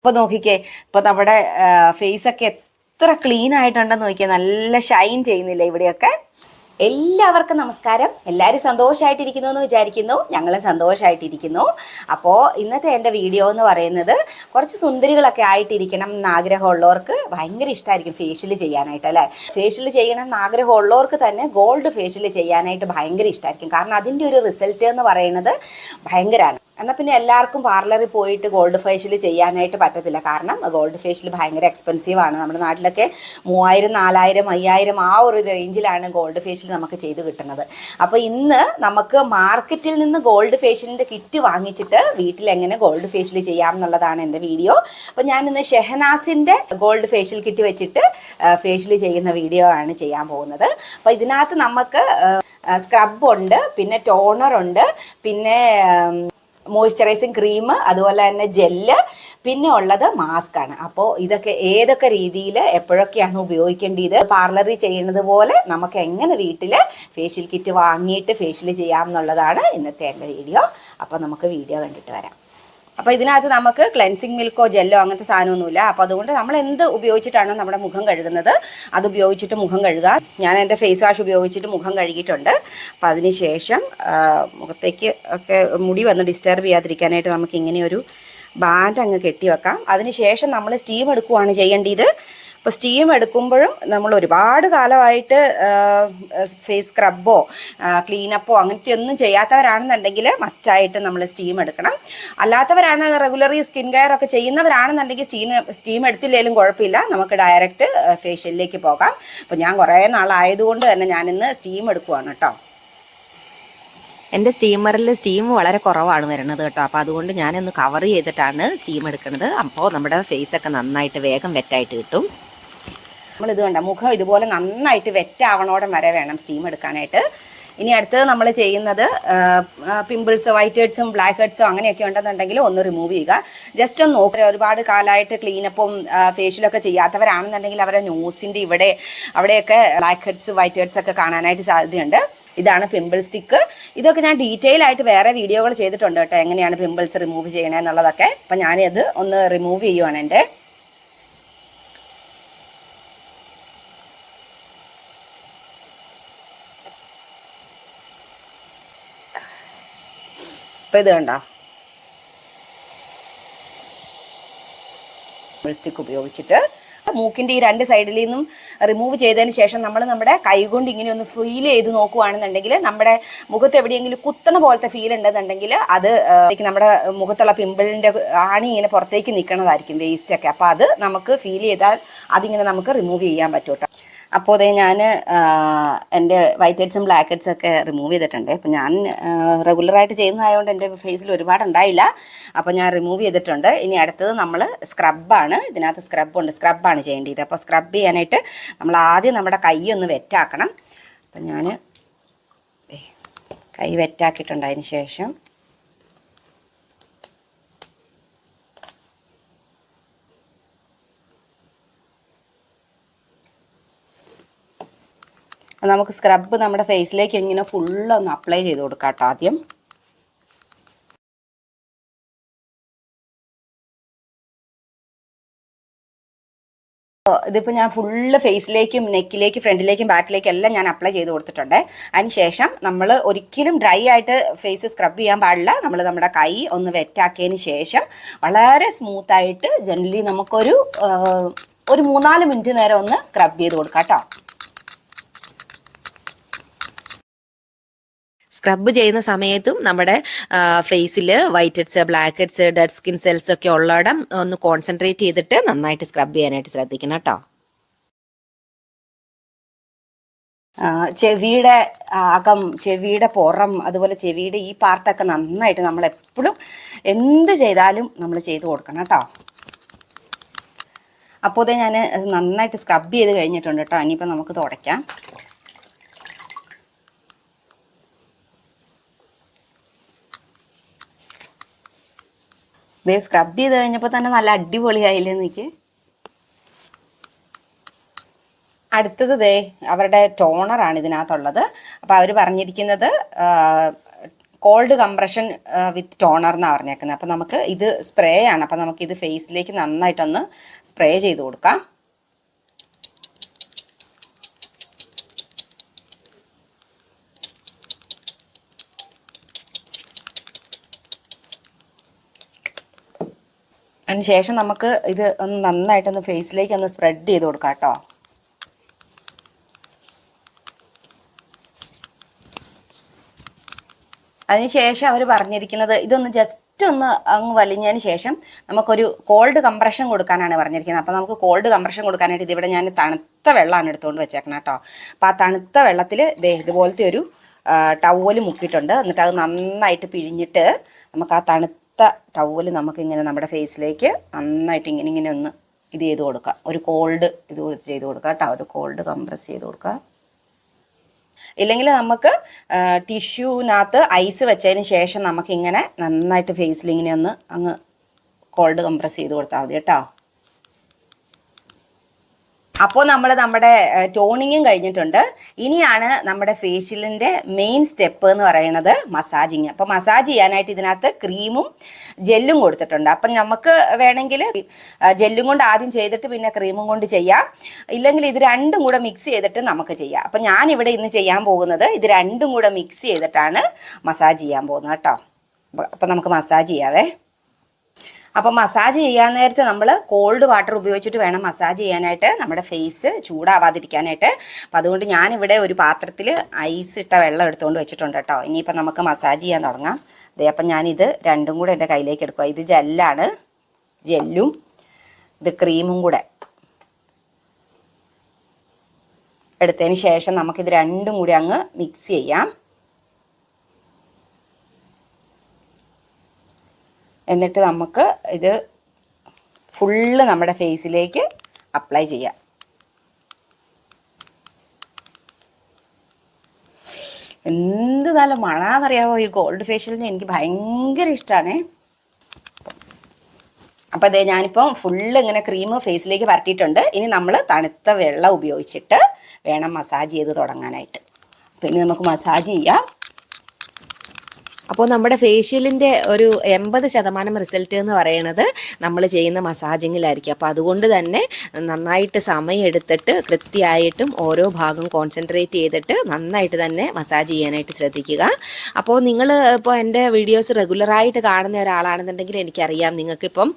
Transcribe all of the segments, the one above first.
ഇപ്പൊ നോക്കിക്കേ ഇപ്പൊ നമ്മുടെ ഫേസ് ഒക്കെ എത്ര ക്ലീൻ ആയിട്ടുണ്ടെന്ന് നോക്കിയേ നല്ല ഷൈൻ ചെയ്യുന്നില്ല ഇവിടെയൊക്കെ? എല്ലാവർക്കും നമസ്കാരം. എല്ലാവരും സന്തോഷമായിട്ടിരിക്കുന്നു എന്ന് വിചാരിക്കുന്നു. ഞങ്ങളും സന്തോഷമായിട്ടിരിക്കുന്നു അപ്പോൾ ഇന്നത്തെ എന്റെ വീഡിയോ എന്ന് പറയുന്നത് കുറച്ച് സുന്ദരികളൊക്കെ ആയിട്ടിരിക്കണം എന്ന് ആഗ്രഹമുള്ളവർക്ക് ഭയങ്കര ഇഷ്ടമായിരിക്കും ഫേഷ്യൽ ചെയ്യാനായിട്ട് അല്ലേ? ഫേഷ്യൽ ചെയ്യണം എന്ന് ആഗ്രഹമുള്ളവർക്ക് തന്നെ ഗോൾഡ് ഫേഷ്യൽ ചെയ്യാനായിട്ട് ഭയങ്കര ഇഷ്ടമായിരിക്കും കാരണം അതിന്റെ ഒരു റിസൾട്ട് എന്ന് പറയുന്നത് ഭയങ്കരമാണ്. എന്നാൽ പിന്നെ എല്ലാവർക്കും പാർലറിൽ പോയിട്ട് ഗോൾഡ് ഫേഷ്യൽ ചെയ്യാനായിട്ട് പറ്റത്തില്ല. കാരണം ഗോൾഡ് ഫേഷ്യൽ ഭയങ്കര എക്സ്പെൻസീവ് ആണ്. നമ്മുടെ നാട്ടിലൊക്കെ മൂവായിരം നാലായിരം അയ്യായിരം ആ ഒരു റേഞ്ചിലാണ് ഗോൾഡ് ഫേഷ്യൽ നമുക്ക് ചെയ്ത് കിട്ടുന്നത്. അപ്പോൾ ഇന്ന് നമുക്ക് മാർക്കറ്റിൽ നിന്ന് ഗോൾഡ് ഫേഷ്യലിന്റെ കിറ്റ് വാങ്ങിച്ചിട്ട് വീട്ടിൽ എങ്ങനെ ഗോൾഡ് ഫേഷ്യൽ ചെയ്യാം എന്നുള്ളതാണ് എന്റെ വീഡിയോ അപ്പോൾ ഞാൻ ഇന്ന് ഷെഹനാസിന്റെ ഗോൾഡ് ഫേഷ്യൽ കിറ്റ് വെച്ചിട്ട് ഫേഷ്യൽ ചെയ്യുന്ന വീഡിയോ ആണ് ചെയ്യാൻ പോകുന്നത്. അപ്പോൾ ഇതിനകത്ത് നമുക്ക് സ്ക്രബ് ഉണ്ട് പിന്നെ ടോണർ ഉണ്ട് പിന്നെ മോയ്സ്ചറൈസിങ് ക്രീം അതുപോലെ തന്നെ ജെല്ല് പിന്നെ ഉള്ളത് മാസ്ക് ആണ്. അപ്പോൾ ഇതൊക്കെ ഏതൊക്കെ രീതിയിൽ എപ്പോഴൊക്കെയാണ് ഉപയോഗിക്കേണ്ടത്? പാർലറിൽ ചെയ്യുന്നത് പോലെ നമുക്ക് എങ്ങനെ വീട്ടിൽ ഫേഷ്യൽ കിറ്റ് വാങ്ങിയിട്ട് ഫേഷ്യൽ ചെയ്യാം എന്നുള്ളതാണ് ഇന്നത്തെ എന്റെ വീഡിയോ അപ്പോൾ നമുക്ക് വീഡിയോ കണ്ടിട്ട് വരാം. അപ്പോൾ ഇതിനകത്ത് നമുക്ക് ക്ലെൻസിങ് മിൽക്കോ ജെല്ലോ അങ്ങനത്തെ സാധനമൊന്നുമില്ല. അപ്പോൾ അതുകൊണ്ട് നമ്മൾ എന്ത് ഉപയോഗിച്ചിട്ടാണോ നമ്മുടെ മുഖം കഴുകുന്നത് അത് ഉപയോഗിച്ചിട്ട് മുഖം കഴുകുക ഞാൻ എന്റെ ഫേസ് വാഷ് ഉപയോഗിച്ചിട്ട് മുഖം കഴുകിയിട്ടുണ്ട്. അപ്പോൾ അതിന് ശേഷം ആ, മുഖത്തേക്ക് ഒക്കെ മുടി വന്ന് ഡിസ്റ്റർബ് ചെയ്യാതിരിക്കാനായിട്ട് നമുക്ക് ഇങ്ങനെ ഒരു ബാൻഡ് അങ്ങ് കെട്ടി വെക്കാം അതിന് ശേഷം നമ്മൾ സ്റ്റീം എടുക്കുകയാണ് ചെയ്യേണ്ടത്. അപ്പോൾ സ്റ്റീം എടുക്കുമ്പോഴും നമ്മൾ ഒരുപാട് കാലമായിട്ട് ഫേസ് സ്ക്രബോ ക്ലീനപ്പോ അങ്ങനത്തെ ഒന്നും ചെയ്യാത്തവരാണെന്നുണ്ടെങ്കിൽ മസ്റ്റായിട്ട് നമ്മൾ സ്റ്റീം എടുക്കണം. അല്ലാത്തവരാണ് റെഗുലറി സ്കിൻ കെയർ ഒക്കെ ചെയ്യുന്നവരാണെന്നുണ്ടെങ്കിൽ സ്റ്റീം സ്റ്റീം എടുത്തില്ലെങ്കിലും കുഴപ്പമില്ല. നമുക്ക് ഡയറക്റ്റ് ഫേഷ്യലിലേക്ക് പോകാം. അപ്പോൾ ഞാൻ കുറേ നാളായതുകൊണ്ട് തന്നെ ഞാനിന്ന് സ്റ്റീം എടുക്കുവാണ് കേട്ടോ. എന്റെ സ്റ്റീമറിൽ സ്റ്റീം വളരെ കുറവാണ് വരുന്നത് കേട്ടോ. അപ്പോൾ അതുകൊണ്ട് ഞാനൊന്ന് കവർ ചെയ്തിട്ടാണ് സ്റ്റീം എടുക്കുന്നത്. അപ്പോൾ നമ്മുടെ ഫേസൊക്കെ നന്നായിട്ട് വേഗം വെറ്റായിട്ട് കിട്ടും. നമ്മളിത് കണ്ട? മുഖം ഇതുപോലെ നന്നായിട്ട് വെറ്റാവണോടം വരെ വേണം സ്റ്റീം എടുക്കാനായിട്ട്. ഇനി അടുത്തത് നമ്മൾ ചെയ്യുന്നത് പിമ്പിൾസ് വൈറ്റ് ഹെഡ്സും ബ്ലാക്ക് ഹെഡ്സും അങ്ങനെയൊക്കെ ഉണ്ടെന്നുണ്ടെങ്കിൽ ഒന്ന് റിമൂവ് ചെയ്യുക. ജസ്റ്റ് ഒന്ന് നോക്കുക ഒരുപാട് കാലമായിട്ട് ക്ലീനപ്പും ഫേഷ്യലൊക്കെ ചെയ്യാത്തവരാണെന്നുണ്ടെങ്കിൽ അവരുടെ ന്യൂസിന്റെ ഇവിടെ അവിടെയൊക്കെ ബ്ലാക്ക് ഹെഡ്സ് വൈറ്റ് ഹെഡ്സ് ഒക്കെ കാണാനായിട്ട് സാധ്യതയുണ്ട്. ഇതാണ് പിമ്പിൾ സ്റ്റിക്ക് ഇതൊക്കെ ഞാൻ ഡീറ്റെയിൽ ആയിട്ട് വേറെ വീഡിയോകൾ ചെയ്തിട്ടുണ്ട് കേട്ടോ. എങ്ങനെയാണ് പിമ്പിൾസ് റിമൂവ് ചെയ്യണേ എന്നുള്ളതൊക്കെ. അപ്പം ഞാനിത് ഒന്ന് റിമൂവ് ചെയ്യുവാണ് എന്റെ. അപ്പം ഇത് കണ്ടോ? സ്റ്റിക്ക് ഉപയോഗിച്ചിട്ട് മൂക്കിന്റെ ഈ രണ്ട് സൈഡിൽ നിന്നും റിമൂവ് ചെയ്തതിന് ശേഷം നമ്മൾ നമ്മുടെ കൈകൊണ്ട് ഇങ്ങനെ ഒന്ന് ഫീൽ ചെയ്ത് നോക്കുകയാണെന്നുണ്ടെങ്കിൽ നമ്മുടെ മുഖത്ത് എവിടെയെങ്കിലും കുത്തണ പോലത്തെ ഫീൽ ഉണ്ടെന്നുണ്ടെങ്കിൽ അത് നമ്മുടെ മുഖത്തുള്ള പിമ്പിളിന്റെ ആണി ഇങ്ങനെ പുറത്തേക്ക് നിൽക്കണതായിരിക്കും വേസ്റ്റ് ഒക്കെ. അപ്പോൾ അത് നമുക്ക് ഫീൽ ചെയ്താൽ അതിങ്ങനെ നമുക്ക് റിമൂവ് ചെയ്യാൻ പറ്റും അപ്പോൾ അതേ ഞാൻ എന്റെ വൈറ്റ് ഹെഡ്സും ബ്ലാക്ക് ഹെഡ്സും ഒക്കെ റിമൂവ് ചെയ്തിട്ടുണ്ട്. അപ്പോൾ ഞാൻ റെഗുലറായിട്ട് ചെയ്യുന്നതായതുകൊണ്ട് എന്റെ ഫേസിൽ ഒരുപാട് ഉണ്ടായില്ല. അപ്പോൾ ഞാൻ റിമൂവ് ചെയ്തിട്ടുണ്ട്. ഇനി അടുത്തത് നമ്മൾ സ്ക്രബാണ് ഇതിനകത്ത് സ്ക്രബുണ്ട് സ്ക്രബാണ് ചെയ്യേണ്ടത്. അപ്പോൾ സ്ക്രബ് ചെയ്യാനായിട്ട് നമ്മൾ ആദ്യം നമ്മുടെ കൈ ഒന്ന് വെറ്റാക്കണം. അപ്പം ഞാൻ കൈ വെറ്റാക്കിയിട്ടുണ്ട് അതിന് ശേഷം. നമുക്ക് സ്ക്രബ് നമ്മുടെ ഫേസിലേക്ക് ഇങ്ങനെ ഫുള്ളൊന്ന് അപ്ലൈ ചെയ്ത് കൊടുക്കാം ആദ്യം. ഇതിപ്പോൾ ഞാൻ ഫുള്ള് ഫേസിലേക്കും നെക്കിലേക്കും ഫ്രണ്ടിലേക്കും ബാക്കിലേക്കും എല്ലാം ഞാൻ അപ്ലൈ ചെയ്ത് കൊടുത്തിട്ടുണ്ട്. അതിന് ശേഷം നമ്മൾ ഒരിക്കലും ഡ്രൈ ആയിട്ട് ഫേസ് സ്ക്രബ് ചെയ്യാൻ പാടില്ല. നമ്മൾ നമ്മുടെ കൈ ഒന്ന് വെറ്റാക്കിയതിന് ശേഷം വളരെ സ്മൂത്തായിട്ട് ജനറലി നമുക്കൊരു ഒരു മൂന്നാൽ മിനിറ്റ് നേരം ഒന്ന് സ്ക്രബ് ചെയ്ത് കൊടുക്കാം കേട്ടോ. സ്ക്രബ് ചെയ്യുന്ന സമയത്തും നമ്മുടെ ഫേസിൽ whiteheads blackheads dead skin cells ഒക്കെ ഉള്ളിടം ഒന്ന് കോൺസെൻട്രേറ്റ് ചെയ്തിട്ട് നന്നായിട്ട് സ്ക്രബ് ചെയ്യാനായിട്ട് ശ്രദ്ധിക്കണം കേട്ടോ. ചെവിയുടെ അകം ചെവിയുടെ പുറം അതുപോലെ ചെവിയുടെ ഈ പാർട്ടൊക്കെ നന്നായിട്ട് നമ്മൾ എപ്പോഴും എന്ത് ചെയ്താലും നമ്മൾ ചെയ്തു കൊടുക്കണം കേട്ടോ. അപ്പോൾ ഞാൻ നന്നായിട്ട് സ്ക്രബ് ചെയ്ത് കഴിഞ്ഞിട്ടുണ്ട് കേട്ടോ. ഇനിയിപ്പോൾ നമുക്ക് തുടയ്ക്കാം ദേ സ്ക്രബ് ചെയ്ത് കഴിഞ്ഞപ്പോൾ തന്നെ നല്ല അടിപൊളിയായില്ലേ എനിക്ക് അടുത്തത് ദേ അവരുടെ ടോണറാണ് ഇതിനകത്തുള്ളത്. അപ്പോൾ അവർ പറഞ്ഞിരിക്കുന്നത് കോൾഡ് കംപ്രഷൻ വിത്ത് ടോണർ എന്നാണ് പറഞ്ഞേക്കുന്നത് അപ്പോൾ നമുക്ക് ഇത് സ്പ്രേ ആണ്. അപ്പോൾ നമുക്ക് ഇത് ഫേസിലേക്ക് നന്നായിട്ടൊന്ന് സ്പ്രേ ചെയ്ത് കൊടുക്കാം. അതിന് ശേഷം നമുക്ക് ഇത് ഒന്ന് നന്നായിട്ടൊന്ന് ഫേസിലേക്ക് ഒന്ന് സ്പ്രെഡ് ചെയ്ത് കൊടുക്കാം കേട്ടോ. അതിനുശേഷം അവർ പറഞ്ഞിരിക്കുന്നത് ഇതൊന്ന് ജസ്റ്റ് ഒന്ന് അങ്ങ് വലിഞ്ഞതിന് ശേഷം നമുക്കൊരു കോൾഡ് കംപ്രഷൻ കൊടുക്കാനാണ് പറഞ്ഞിരിക്കുന്നത്. അപ്പോൾ നമുക്ക് കോൾഡ് കംപ്രഷൻ കൊടുക്കാനായിട്ട് ഇതിവിടെ ഞാൻ തണുത്ത വെള്ളമാണ് എടുത്തുകൊണ്ട് വെച്ചേക്കണം കേട്ടോ. അപ്പോൾ ആ തണുത്ത വെള്ളത്തിൽ ഇതുപോലത്തെ ഒരു ടവൽ മുക്കിയിട്ടുണ്ട്. എന്നിട്ട് അത് നന്നായിട്ട് പിഴിഞ്ഞിട്ട് നമുക്ക് ആ തണുത്ത ടവൽ നമുക്കിങ്ങനെ നമ്മുടെ ഫേസിലേക്ക് നന്നായിട്ട് ഇങ്ങനെ ഇങ്ങനെ ഒന്ന് ഇത് ചെയ്ത് കൊടുക്കുക ഒരു കോൾഡ് ഇത് ചെയ്ത് കൊടുക്കുക കേട്ടോ. ഒരു കോൾഡ് കംപ്രസ് ചെയ്ത് കൊടുക്കുക ഇല്ലെങ്കിൽ നമുക്ക് ടിഷ്യൂവിനകത്ത് ഐസ് വെച്ചതിന് ശേഷം നമുക്കിങ്ങനെ നന്നായിട്ട് ഫേസിൽ ഇങ്ങനെ ഒന്ന് അങ്ങ് കോൾഡ് കംപ്രസ് ചെയ്ത് കൊടുത്താൽ മതി കേട്ടോ. അപ്പോൾ നമ്മൾ നമ്മുടെ ടോണിങ്ങും കഴിഞ്ഞിട്ടുണ്ട്. ഇനിയാണ് നമ്മുടെ ഫേഷ്യലിന്റെ മെയിൻ സ്റ്റെപ്പ് എന്ന് പറയുന്നത് മസാജിങ് അപ്പോൾ മസാജ് ചെയ്യാനായിട്ട് ഇതിനകത്ത് ക്രീമും ജെല്ലും കൊടുത്തിട്ടുണ്ട്. അപ്പം നമുക്ക് വേണമെങ്കിൽ ജെല്ലും കൊണ്ട് ആദ്യം ചെയ്തിട്ട് പിന്നെ ക്രീമും കൊണ്ട് ചെയ്യാം. ഇല്ലെങ്കിൽ ഇത് രണ്ടും കൂടെ മിക്സ് ചെയ്തിട്ട് നമുക്ക് ചെയ്യാം. അപ്പം ഞാനിവിടെ ഇന്ന് ചെയ്യാൻ പോകുന്നത് ഇത് രണ്ടും കൂടെ മിക്സ് ചെയ്തിട്ടാണ് മസാജ് ചെയ്യാൻ പോകുന്നത് കേട്ടോ. അപ്പം നമുക്ക് മസാജ് ചെയ്യാവേ. അപ്പോൾ മസാജ് ചെയ്യാൻ നേരത്തെ നമ്മൾ കോൾഡ് വാട്ടർ ഉപയോഗിച്ചിട്ട് വേണം മസാജ് ചെയ്യാനായിട്ട്. നമ്മുടെ ഫേസ് ചൂടാവാതിരിക്കാനായിട്ട്. അപ്പം അതുകൊണ്ട് ഞാനിവിടെ ഒരു പാത്രത്തിൽ ഐസ് ഇട്ട വെള്ളം എടുത്തുകൊണ്ട് വെച്ചിട്ടുണ്ട് കേട്ടോ. ഇനിയിപ്പോൾ നമുക്ക് മസാജ് ചെയ്യാൻ തുടങ്ങാം. അതെ അപ്പം ഞാനിത് രണ്ടും കൂടെ എന്റെ കയ്യിലേക്ക് എടുക്കുക ഇത് ജെല്ലാണ് ജെല്ലും ഇത് ക്രീമും കൂടെ എടുത്തതിന് ശേഷം നമുക്കിത് രണ്ടും കൂടി അങ്ങ് മിക്സ് ചെയ്യാം. എന്നിട്ട് നമുക്ക് ഇത് ഫുള്ള് നമ്മുടെ ഫേസിലേക്ക് അപ്ലൈ ചെയ്യാം. എന്ത് നല്ല മണാന്നറിയാമോ ഈ ഗോൾഡ് ഫേഷ്യലിന് എനിക്ക് ഭയങ്കര ഇഷ്ടമാണ് അപ്പോൾ അതെ ഞാനിപ്പം ഫുള്ള് ഇങ്ങനെ ക്രീം ഫേസിലേക്ക് പരട്ടിയിട്ടുണ്ട് ഇനി നമ്മൾ തണുത്ത വെള്ളം ഉപയോഗിച്ചിട്ട് വേണം മസാജ് ചെയ്ത് തുടങ്ങാനായിട്ട്. പിന്നെ നമുക്ക് മസാജ് ചെയ്യാം. അപ്പോൾ നമ്മുടെ ഫേഷ്യലിന്റെ ഒരു എൺപത് ശതമാനം റിസൾട്ട് എന്ന് പറയുന്നത് നമ്മൾ ചെയ്യുന്ന മസാജിങ്ങിലായിരിക്കും അപ്പോൾ അതുകൊണ്ട് തന്നെ നന്നായിട്ട് സമയം എടുത്തിട്ട് കൃത്യമായിട്ടും ഓരോ ഭാഗം കോൺസെൻട്രേറ്റ് ചെയ്തിട്ട് നന്നായിട്ട് തന്നെ മസാജ് ചെയ്യാനായിട്ട് ശ്രദ്ധിക്കുക. അപ്പോൾ നിങ്ങൾ ഇപ്പോൾ എന്റെ വീഡിയോസ് റെഗുലറായിട്ട് കാണുന്ന ഒരാളാണെന്നുണ്ടെങ്കിൽ എനിക്കറിയാം നിങ്ങൾക്കിപ്പം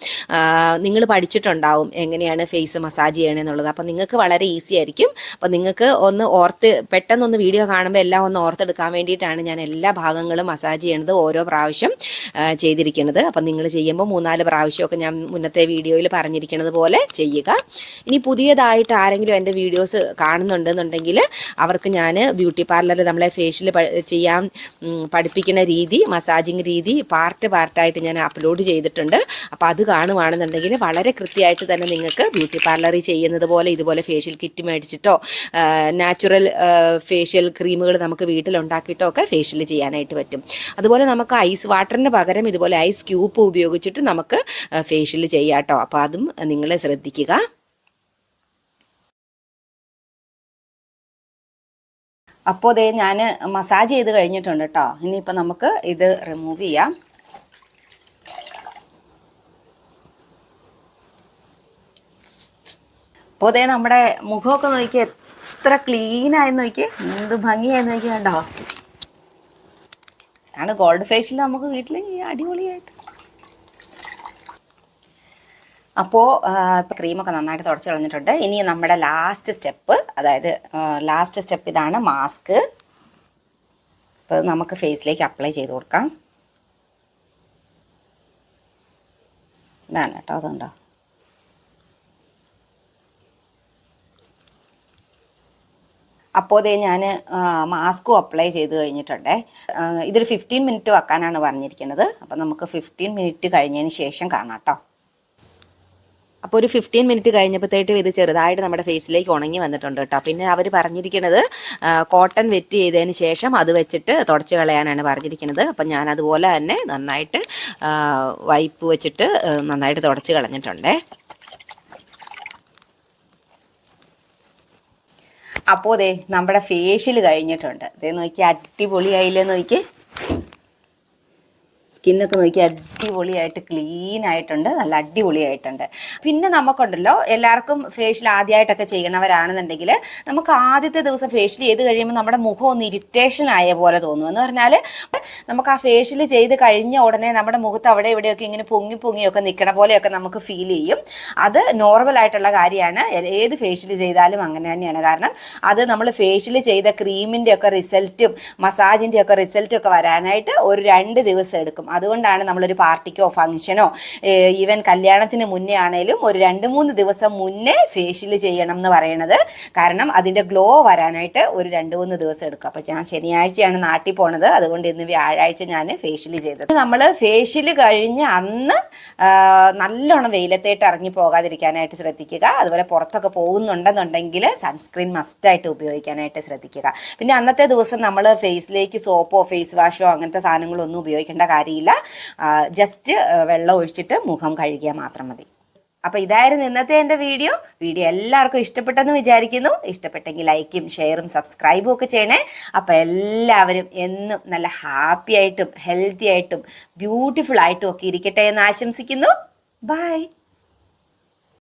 നിങ്ങൾ പഠിച്ചിട്ടുണ്ടാവും എങ്ങനെയാണ് ഫേസ് മസാജ് ചെയ്യണമെന്നുള്ളത് അപ്പോൾ നിങ്ങൾക്ക് വളരെ ഈസി ആയിരിക്കും. അപ്പോൾ നിങ്ങൾക്ക് ഒന്ന് ഓർത്ത് പെട്ടെന്നൊന്ന് വീഡിയോ കാണുമ്പോൾ എല്ലാം ഒന്ന് ഓർത്തെടുക്കാൻ വേണ്ടിയിട്ടാണ് ഞാൻ എല്ലാ ഭാഗങ്ങളും മസാജ് ചെയ്യണത് ഓരോ പ്രാവശ്യം ചെയ്തിരിക്കുന്നത്. അപ്പം നിങ്ങൾ ചെയ്യുമ്പോൾ മൂന്നാൽ പ്രാവശ്യമൊക്കെ ഞാൻ മുന്നത്തെ വീഡിയോയിൽ പറഞ്ഞിരിക്കുന്നത് പോലെ ചെയ്യുക. ഇനി പുതിയതായിട്ട് ആരെങ്കിലും എന്റെ വീഡിയോസ് കാണുന്നുണ്ടെന്നുണ്ടെങ്കിൽ അവർക്ക് ഞാൻ ബ്യൂട്ടി പാർലറിൽ നമ്മളെ ഫേഷ്യൽ ചെയ്യാൻ പഠിപ്പിക്കുന്ന രീതി മസാജിങ് രീതി പാർട്ട് പാർട്ടായിട്ട് ഞാൻ അപ്ലോഡ് ചെയ്തിട്ടുണ്ട്. അപ്പോൾ അത് കാണുവാണെന്നുണ്ടെങ്കിൽ വളരെ കൃത്യമായിട്ട് തന്നെ നിങ്ങൾക്ക് ബ്യൂട്ടി പാർലറിൽ ചെയ്യുന്നത് പോലെ ഇതുപോലെ ഫേഷ്യൽ കിറ്റ് മേടിച്ചിട്ടോ നാച്ചുറൽ ഫേഷ്യൽ ക്രീമുകൾ നമുക്ക് വീട്ടിലുണ്ടാക്കിയിട്ടോ ഒക്കെ ഫേഷ്യൽ ചെയ്യാനായിട്ട് പറ്റും. അതുപോലെ നമുക്ക് ഐസ് വാട്ടറിന് പകരം ഇതുപോലെ ഐസ് ക്യൂബ് ഉപയോഗിച്ചിട്ട് നമുക്ക് ഫേഷ്യൽ ചെയ്യാം കേട്ടോ. അപ്പോൾ അതും നിങ്ങൾ ശ്രദ്ധിക്കുക. അപ്പോൾ ദേ ഞാൻ മസാജ് ചെയ്ത് കഴിഞ്ഞിട്ടുണ്ട് കേട്ടോ. ഇനിയിപ്പോൾ നമുക്ക് ഇത് റിമൂവ് ചെയ്യാം. അപ്പോൾ ഇതേ നമ്മുടെ മുഖമൊക്കെ നോക്കി എത്ര ക്ലീനായി നോക്കി എന്ത് ഭംഗിയായി നോക്കി കണ്ടോ. ആണ് ഗോൾഡ് ഫേഷ്യൽ നമുക്ക് വീട്ടിൽ അടിപൊളിയായിട്ട്. അപ്പോൾ ക്രീമൊക്കെ നന്നായിട്ട് തുടച്ച് കളഞ്ഞിട്ടുണ്ട്. ഇനി നമ്മുടെ ലാസ്റ്റ് സ്റ്റെപ്പ് അതായത് ലാസ്റ്റ് സ്റ്റെപ്പ് ഇതാണ് മാസ്ക് അപ്പോൾ നമുക്ക് ഫേസിലേക്ക് അപ്ലൈ ചെയ്ത് കൊടുക്കാം. ഇതാണ് കേട്ടോ അതുണ്ടോ? അപ്പോൾ ഇതേ ഞാൻ മാസ്കും അപ്ലൈ ചെയ്ത് കഴിഞ്ഞിട്ടുണ്ട്. ഇതൊരു ഫിഫ്റ്റീൻ മിനിറ്റ് വെക്കാനാണ് പറഞ്ഞിരിക്കുന്നത്. അപ്പോൾ നമുക്ക് ഫിഫ്റ്റീൻ മിനിറ്റ് കഴിഞ്ഞതിന് ശേഷം കാണാം കേട്ടോ അപ്പോൾ ഒരു ഫിഫ്റ്റീൻ മിനിറ്റ് കഴിഞ്ഞപ്പോഴത്തേക്കും ഇത് ചെറുതായിട്ട് നമ്മുടെ ഫേസിലേക്ക് ഉണങ്ങി വന്നിട്ടുണ്ട് കേട്ടോ പിന്നെ അവർ പറഞ്ഞിരിക്കുന്നത് കോട്ടൺ വെറ്റ് ചെയ്തതിന് ശേഷം അത് വെച്ചിട്ട് തുടച്ച് കളയാനാണ് പറഞ്ഞിരിക്കുന്നത്. അപ്പം ഞാൻ അതുപോലെ തന്നെ നന്നായിട്ട് വൈപ്പ് വെച്ചിട്ട് നന്നായിട്ട് തുടച്ച് കളഞ്ഞിട്ടുണ്ടേ. അപ്പോൾ ദേ നമ്മുടെ ഫേഷ്യൽ കഴിഞ്ഞിട്ടുണ്ട്. ദേ നോക്കി അടിപൊളിയായില്ലേ നോക്കി സ്കിന്നൊക്കെ നോക്കി അടിപൊളിയായിട്ട് ക്ലീൻ ആയിട്ടുണ്ട് നല്ല അടിപൊളിയായിട്ടുണ്ട്. പിന്നെ നമുക്കുണ്ടല്ലോ എല്ലാവർക്കും ഫേഷ്യൽ ആദ്യമായിട്ടൊക്കെ ചെയ്യണവരാണെന്നുണ്ടെങ്കിൽ നമുക്ക് ആദ്യത്തെ ദിവസം ഫേഷ്യൽ ചെയ്ത് കഴിയുമ്പോൾ നമ്മുടെ മുഖം ഒന്ന് ഇറിറ്റേഷൻ ആയ പോലെ തോന്നും. എന്ന് പറഞ്ഞാൽ നമുക്ക് ആ ഫേഷ്യൽ ചെയ്ത് കഴിഞ്ഞ ഉടനെ നമ്മുടെ മുഖത്ത് അവിടെ ഇവിടെയൊക്കെ ഇങ്ങനെ പൊങ്ങി പൊങ്ങിയൊക്കെ നിൽക്കണ പോലെയൊക്കെ നമുക്ക് ഫീൽ ചെയ്യും. അത് നോർമൽ ആയിട്ടുള്ള കാര്യമാണ്. ഏത് ഫേഷ്യൽ ചെയ്താലും അങ്ങനെ തന്നെയാണ്. കാരണം അത് നമ്മൾ ഫേഷ്യൽ ചെയ്ത ക്രീമിന്റെ ഒക്കെ റിസൾട്ടും മസാജിന്റെ ഒക്കെ റിസൾട്ടും ഒക്കെ വരാനായിട്ട് ഒരു രണ്ട് ദിവസം എടുക്കും. അതുകൊണ്ടാണ് നമ്മളൊരു പാർട്ടിക്കോ ഫംഗ്ഷനോ ഈവൻ കല്യാണത്തിന് മുന്നേ ആണേലും ഒരു രണ്ട് മൂന്ന് ദിവസം മുന്നേ ഫേഷ്യൽ ചെയ്യണം എന്ന് പറയണത്. കാരണം അതിന്റെ ഗ്ലോ വരാനായിട്ട് ഒരു രണ്ട് മൂന്ന് ദിവസം എടുക്കും. അപ്പോൾ ഞാൻ ശനിയാഴ്ചയാണ് നാട്ടിൽ പോണത്. അതുകൊണ്ട് ഇന്ന് വ്യാഴാഴ്ച ഞാൻ ഫേഷ്യൽ ചെയ്തത്. നമ്മൾ ഫേഷ്യൽ കഴിഞ്ഞ് അന്ന് നല്ലോണം വെയിലത്തേട്ട് ഇറങ്ങി പോകാതിരിക്കാനായിട്ട് ശ്രദ്ധിക്കുക. അതുപോലെ പുറത്തൊക്കെ പോകുന്നുണ്ടെന്നുണ്ടെങ്കിൽ സൺസ്ക്രീൻ മസ്റ്റായിട്ട് ഉപയോഗിക്കാനായിട്ട് ശ്രദ്ധിക്കുക. പിന്നെ അന്നത്തെ ദിവസം നമ്മൾ ഫേസിലേക്ക് സോപ്പോ ഫേസ് വാഷോ അങ്ങനത്തെ സാധനങ്ങളൊന്നും ഉപയോഗിക്കേണ്ട കാര്യമില്ല ജസ്റ്റ് വെള്ളം ഒഴിച്ചിട്ട് മുഖം കഴുകിയാൽ മാത്രം മതി. അപ്പോൾ ഇതായിരുന്നു ഇന്നത്തെ എന്റെ വീഡിയോ. വീഡിയോ എല്ലാവർക്കും ഇഷ്ടപ്പെട്ടെന്ന് വിചാരിക്കുന്നു. ഇഷ്ടപ്പെട്ടെങ്കിൽ ലൈക്കും ഷെയറും സബ്സ്ക്രൈബും ഒക്കെ ചെയ്യണേ. അപ്പോൾ എല്ലാവരും എന്നും നല്ല ഹാപ്പി ആയിട്ടും ഹെൽത്തി ആയിട്ടും ബ്യൂട്ടിഫുൾ ആയിട്ടും ഒക്കെ ഇരിക്കട്ടെ എന്ന് ആശംസിക്കുന്നു. ബൈ.